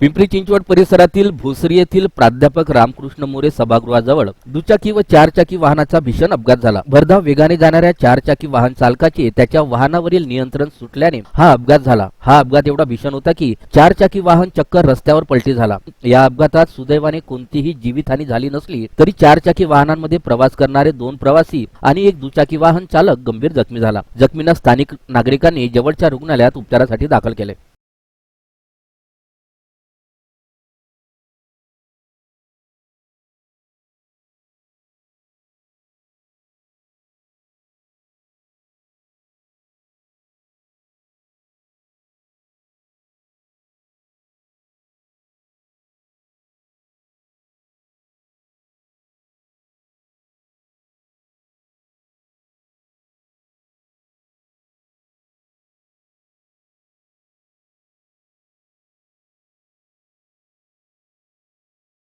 पिंपरी चिंचवड परिसरातील भोसरी येथील प्राध्यापक रामकृष्ण मोरे सभागृहाजवळ दुचाकी व चारचाकी वाहनाचा भीषण अपघात झाला. भरधाव वेगाने जाणाऱ्या चारचाकी वाहन चालकाचे त्याच्या वाहनावरील नियंत्रण सुटल्याने हा अपघात झाला. हा अपघात एवढा भीषण होता की चारचाकी वाहन चक्कर रस्त्यावर पलटी झाला. या अपघातात सुदैवाने कोणतीही जीवितहानी झाली नसली तरी चारचाकी वाहनांमध्ये प्रवास करणारे दोन प्रवासी आणि एक दुचाकी वाहन चालक गंभीर जखमी झाला. जखमींना स्थानिक नागरिकांनी जवळच्या रुग्णालयात उपचारासाठी दाखल केले.